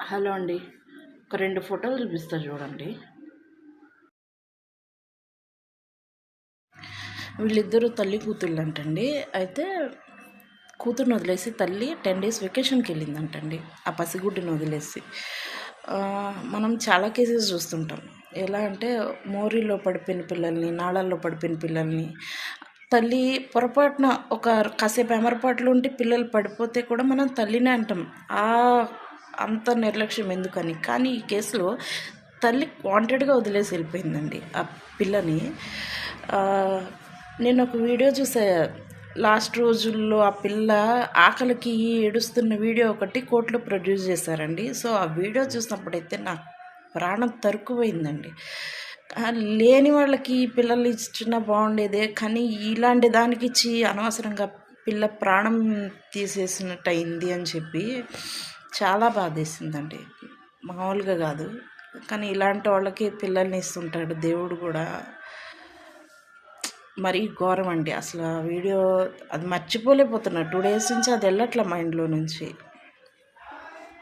Hello అండి. ఒక రెండు ఫోటోలు చూపిస్తా చూడండి. వీళ్ళిద్దరూ తల్లి కూతుళ్ళు అంటండి అయితే కూతుర్ని వదిలేసి తల్లి టెన్ డేస్ వెకేషన్కి వెళ్ళిందంటండి. ఆ పసిగుడ్డుని వదిలేసి. మనం చాలా కేసెస్ చూస్తుంటాం. ఎలా అంటే మోరీలో పడిపోయిన పిల్లల్ని నాళాల్లో పడిపోయిన పిల్లల్ని తల్లి పొరపాటున ఒక కాసేపు ఎమరపాట్లు ఉంటే పిల్లలు పడిపోతే కూడా మనం తల్లినే అంటాం. ఆ అంత నిర్లక్ష్యం ఎందుకని? కానీ ఈ కేసులో తల్లి వాంటెడ్గా వదిలేసి వెళ్ళిపోయిందండి ఆ పిల్లని. నేను ఒక వీడియో చూసా. లాస్ట్ రోజుల్లో ఆ పిల్ల ఆకలికి ఏడుస్తున్న వీడియో ఒకటి కోర్టులో ప్రొడ్యూస్ చేశారండి. సో ఆ వీడియో చూసినప్పుడైతే నాకు ప్రాణం తరుక్కుపోయిందండి. లేని వాళ్ళకి పిల్లలు ఇచ్చినా బాగుండేదే. కానీ ఇలాంటి దానికి ఇచ్చి అనవసరంగా పిల్ల ప్రాణం తీసేసినట్టు అయింది అని చెప్పి చాలా బాధేసిందండి మామూలుగా కాదు. కానీ ఇలాంటి వాళ్ళకి పిల్లల్ని ఇస్తుంటాడు. దేవుడు కూడా మరీ ఘోరం అండి. అసలు ఆ వీడియో అది మర్చిపోలేకపోతున్నా. టూ డేస్ నుంచి అది వెళ్ళట్లే మైండ్లో నుంచి.